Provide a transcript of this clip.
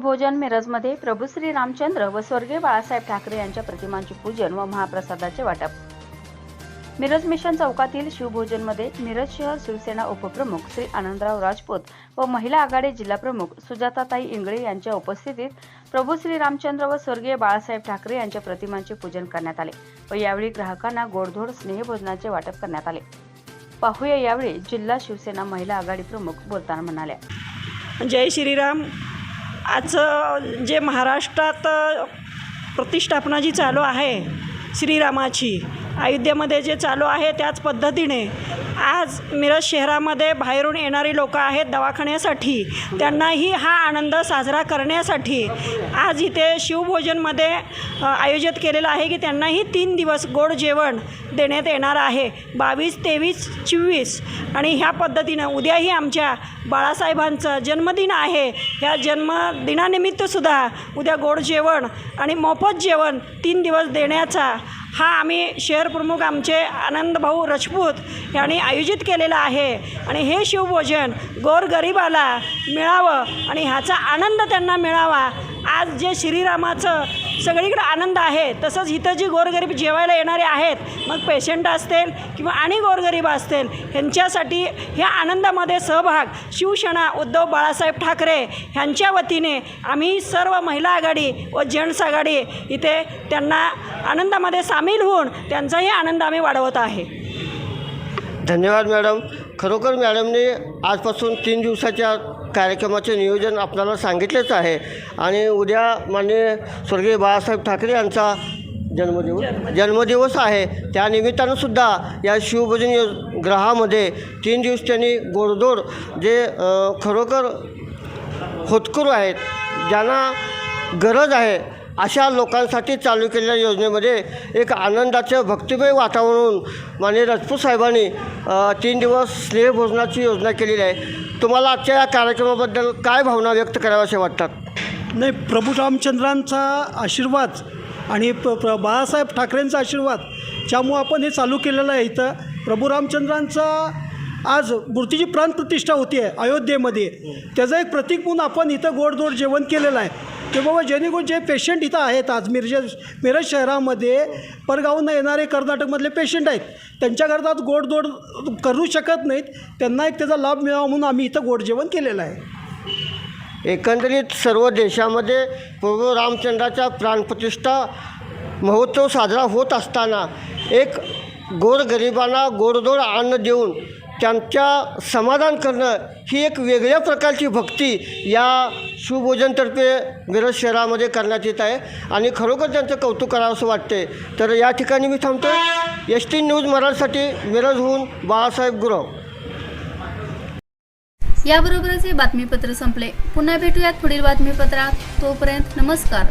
भोजन मिरजमध्ये प्रभू श्री रामचंद्र व स्वर्गीय बाळासाहेब ठाकरे यांच्या प्रतिमांचे पूजन व महाप्रसादाचे वाटप. मिरज मिशन चौकातील शिवभोजनमध्ये मिरज शहर शिवसेना उपप्रमुख श्री आनंदराव राजपूत व महिला आघाडी जिल्हाप्रमुख सुजाताताई इंगळे यांच्या उपस्थितीत प्रभू श्री रामचंद्र व स्वर्गीय बाळासाहेब ठाकरे यांच्या प्रतिमांचे पूजन करण्यात आले व यावेळी ग्राहकांना गोडधोड स्नेहभोजनाचे वाटप करण्यात आले. पाहूया यावेळी जिल्हा शिवसेना महिला आघाडी प्रमुख बोलताना म्हणाल्या. जय श्रीराम. आज जे महाराष्ट्रात प्रतिष्ठापना जी चालू आहे श्रीरामाची अयोध्येमध्ये जे चालू आहे त्याच पद्धतीने आज मिरज शहरामध्ये बाहेरून येणारी लोक आहेत दवाखान्यासाठी. त्यांनाही हा आनंद साजरा करण्यासाठी आज इथे शिवभोजनमध्ये आयोजित केलेलं आहे की त्यांनाही तीन दिवस गोड जेवण देण्यात येणार आहे. बावीस तेवीस चोवीस आणि ह्या पद्धतीनं उद्याही आमच्या बाळासाहेबांचा जन्मदिन आहे. ह्या जन्मदिनानिमित्तसुद्धा उद्या गोड जेवण आणि मोफत जेवण तीन दिवस देण्याचा हा आम्ही शहर प्रमुख आमचे आनंदभाऊ राजपूत यांनी आयोजित केलेला आहे. आणि हे शिवभोजन गोरगरिबाला मिळावं आणि ह्याचा आनंद त्यांना मिळावा. आज जे श्रीरामाचं सगळीकडे आनंद आहे. तसंच इथं जी गोरगरीब जेवायला येणारे आहेत मग पेशंट असतील किंवा आणि गोरगरीब असतील ह्यांच्यासाठी ह्या आनंदामध्ये सहभाग. शिवसेना उद्धव बाळासाहेब ठाकरे ह्यांच्या वतीने आम्ही सर्व महिला आघाडी व जेंट्स आघाडी इथे त्यांना आनंदामध्ये सामील होऊन त्यांचाही आनंद आम्ही वाढवत आहे. धन्यवाद मॅडम. खरोखर मॅडमने आजपासून तीन दिवसाच्या कार्यक्रमाचे नियोजन आपल्याला सांगितलेच आहे. आणि उद्या माननीय स्वर्गीय बाळासाहेब ठाकरे यांचा जन्मदिवस जन्मदिवस आहे. त्यानिमित्तानंसुद्धा सुद्धा या शिवभोजन यो ग्रहामध्ये तीन दिवस त्यांनी गोडदोड जे खरोखर होतकरू आहेत ज्यांना गरज आहे अशा लोकांसाठी चालू केलेल्या योजनेमध्ये एक आनंदाचं भक्तिमय वातावरण माननीय राजपूत साहेबांनी तीन दिवस स्नेहभोजनाची योजना केलेली आहे. तुम्हाला आजच्या या कार्यक्रमाबद्दल काय भावना व्यक्त कराव्याशा वाटतात? नाही प्रभू रामचंद्रांचा आशीर्वाद आणि प प्र बाळासाहेब ठाकरेंचा आशीर्वाद ज्यामुळं आपण हे चालू केलेलं आहे इथं. प्रभू रामचंद्रांचा आज मूर्तीची प्राणप्रतिष्ठा होती आहे अयोध्येमध्ये. त्याचं एक प्रतीक म्हणून आपण इथं गोडधोड जेवण केलेलं आहे. की बाबा जेणेकरून जे पेशंट इथं आहेत आज मिरज मिरज शहरामध्ये परगावून येणारे कर्नाटकमधले पेशंट आहेत. त्यांच्याकरता आज गोडदोड करू शकत नाहीत. त्यांना एक त्याचा लाभ मिळावा म्हणून आम्ही इथं गोड जेवण केलेलं आहे. एकंदरीत सर्व देशामध्ये प्रभू रामचंद्राच्या प्राणप्रतिष्ठा महोत्सव साजरा होत असताना एक गोरगरिबांना गोडदोड अन्न देऊन त्यांच्या समाधान करणं ही एक वेगळ्या प्रकारची भक्ती या शिवभोजनतर्फे मिरज शहरामध्ये करण्यात येत आहे. आणि खरोखर त्यांचं कौतुक करावं असं वाटते तर या ठिकाणी मी थांबतो एस टी न्यूज मराठीसाठी मिरजहून बाळासाहेब गुरव. याबरोबरच हे बातमीपत्र संपले. पुन्हा भेटूयात पुढील बातमीपत्रात. तोपर्यंत नमस्कार.